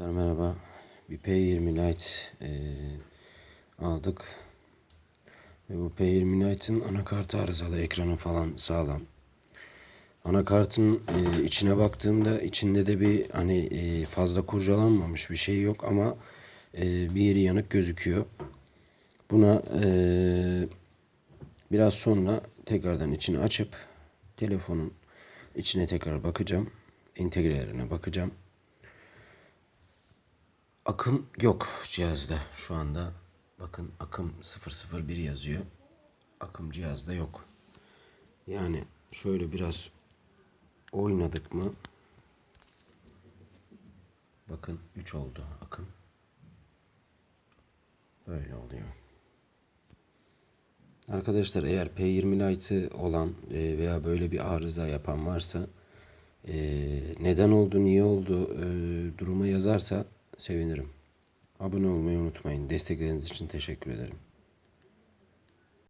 Arkadaşlar merhaba. Bir P20 Lite eee, aldık. Ve bu P20 Lite'ın anakartı arızalı, ekranı falan sağlam. Anakartın eee, içine baktığımda içinde de bir hani eee, fazla kurcalanmamış bir şey yok ama eee, bir yeri yanık gözüküyor. Buna eee, biraz sonra tekrardan içini açıp telefonun içine tekrar bakacağım. Entegrelerine bakacağım. Akım yok cihazda şu anda. Bakın akım 001 yazıyor. Akım cihazda yok. Yani şöyle biraz oynadık mı? Bakın 3 oldu akım. Böyle oluyor. Arkadaşlar eğer P20 Lite olan e, veya böyle bir arıza yapan varsa e, neden oldu, niye oldu e, duruma yazarsa sevinirim. Abone olmayı unutmayın. Destekleriniz için teşekkür ederim.